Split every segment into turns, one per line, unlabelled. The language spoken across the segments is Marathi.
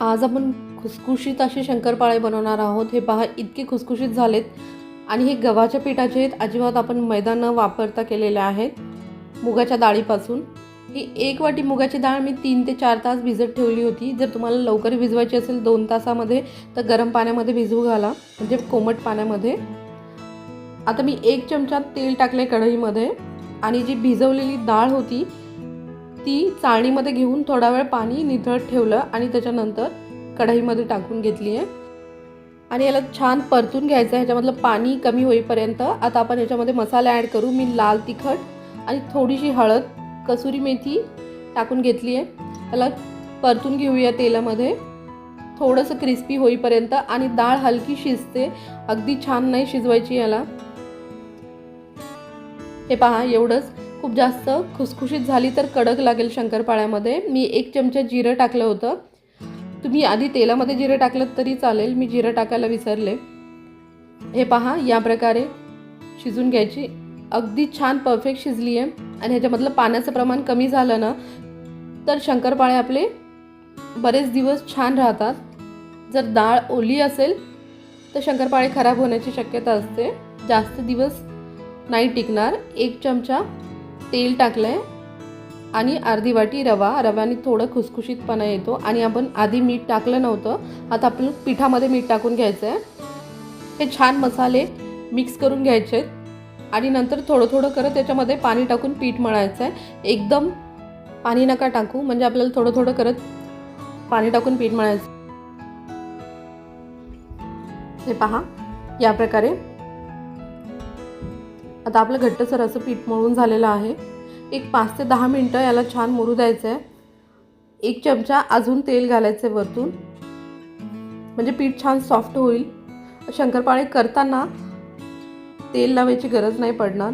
आज आपण खुसखुशीत असे शंकरपाळे बनवणार आहोत. हे पहा इतके खुसखुशीत झालेत. आणि हे गव्हाच्या पिठाचे आहेत. अजिबात आपण मैदा न वापरता केलेले आहेत. मुगाच्या डाळीपासून. ही एक वाटी मुगाची डाळ मी तीन ते चार तास भिजत ठेवली होती. जर तुम्हाला लवकर भिजवायची असेल दोन तासामध्ये तर गरम पाण्यामध्ये भिजवू घाला. म्हणजे कोमट पाण्यामध्ये. आता मी एक चमचा तेल टाकले कढईमध्ये. आणि जी भिजवलेली डाळ होती ती चाळणीमध्ये घेऊन थोडा वेळ पाणी निथळत ठेवलं आणि त्याच्यानंतर कढईमध्ये टाकून घेतली आहे. आणि याला छान परतून घ्यायचं आहे. ह्याच्यामधलं पाणी कमी होईपर्यंत आता आपण याच्यामध्ये मसाला ॲड करू. मी लाल तिखट आणि थोडीशी हळद कसुरी मेथी टाकून घेतली आहे. त्याला परतून घेऊया तेलामध्ये. थोडंसं क्रिस्पी होईपर्यंत आणि डाळ हलकी शिजते. अगदी छान नाही शिजवायची याला. हे पहा एवढंच. खूप जास्त खुसखुशीत झाली तर कडक लागेल शंकरपाळ्यामध्ये. मी एक चमचा जिरं टाकलं होतं. तुम्ही आधी तेलामध्ये जिरं टाकलं तरी चालेल. मी जिरं टाकायला विसरले. हे पहा या प्रकारे शिजून घ्यायची. अगदी छान परफेक्ट शिजली आहे. आणि ह्याच्यामधलं पाण्याचं प्रमाण कमी झालं ना तर शंकरपाळे आपले बरेच दिवस छान राहतात. जर डाळ ओली असेल तर शंकरपाळे खराब होण्याची शक्यता असते. जास्त दिवस नाही टिकणार. एक चमचा तेल टाकलं आहे आणि अर्धी वाटी रवा रव्याने थोडं खुसखुशीतपणा येतो आणि आपण आधी मीठ टाकलं नव्हतं. आता आपण पिठामध्ये मीठ टाकून घ्यायचं आहे हे छान मसाले मिक्स करून घ्यायचे आहेत आणि नंतर थोडं थोडं करत त्याच्यामध्ये पाणी टाकून पीठ मळायचं आहे एकदम पाणी नका टाकू म्हणजे आपल्याला थोडं थोडं करत पाणी टाकून पीठ मळायचं हे पहा या प्रकारे आता आपलं घट्टसर असं पीठ मळून झालेलं आहे. एक पाच ते दहा मिनटं याला छान मुरू द्यायचं आहे एक चमचा अजून तेल घालायचं आहे वरतून. म्हणजे पीठ छान सॉफ्ट होईल. शंकरपाळे करताना तेल लावायची गरज नाही पडणार.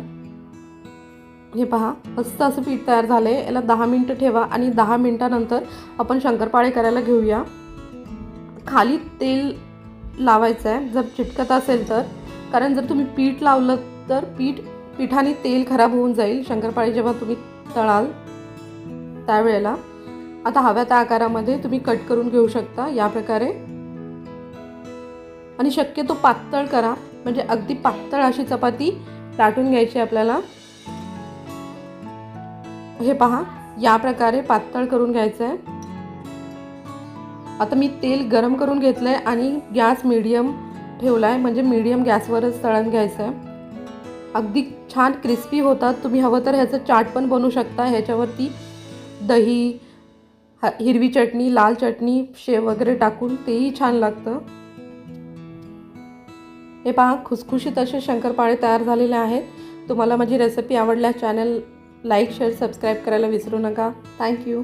हे पहा मस्त असं पीठ तयार झालं आहे याला दहा मिनटं ठेवा आणि दहा मिनटानंतर आपण शंकरपाळे करायला घेऊया. खाली तेल लावायचं आहे जर चिटकत असेल तर. कारण जर तुम्ही पीठ लावलं तर पीठ पिठाने तेल खराब होऊन जाईल. शंकरपाळी जेव्हा तुम्ही तळाल त्यावेळेला आता हव्या त्या आकारामध्ये तुम्ही कट करून घेऊ शकता या प्रकारे. आणि शक्यतो पातळ करा म्हणजे अगदी पातळ अशी चपाती लाटून घ्यायची आपल्याला. हे पहा या प्रकारे पातळ करून घ्यायचं आहे आता मी तेल गरम करून घेतलं आहे आणि गॅस मीडियम ठेवला आहे म्हणजे मीडियम गॅसवरच तळण घ्यायचं आहे अगदी छान क्रिस्पी होतात तुम्ही हवं तर ह्याचं चाट पण बनवू शकता. ह्याच्यावरती दही ह हिरवी चटणी लाल चटणी शेव वगैरे टाकून तेही छान लागतं. हे पहा खुसखुशीत असे शंकरपाळे तयार झालेले आहेत. तुम्हाला माझी रेसिपी आवडल्यास चॅनल लाईक शेअर सबस्क्राईब करायला विसरू नका. थँक्यू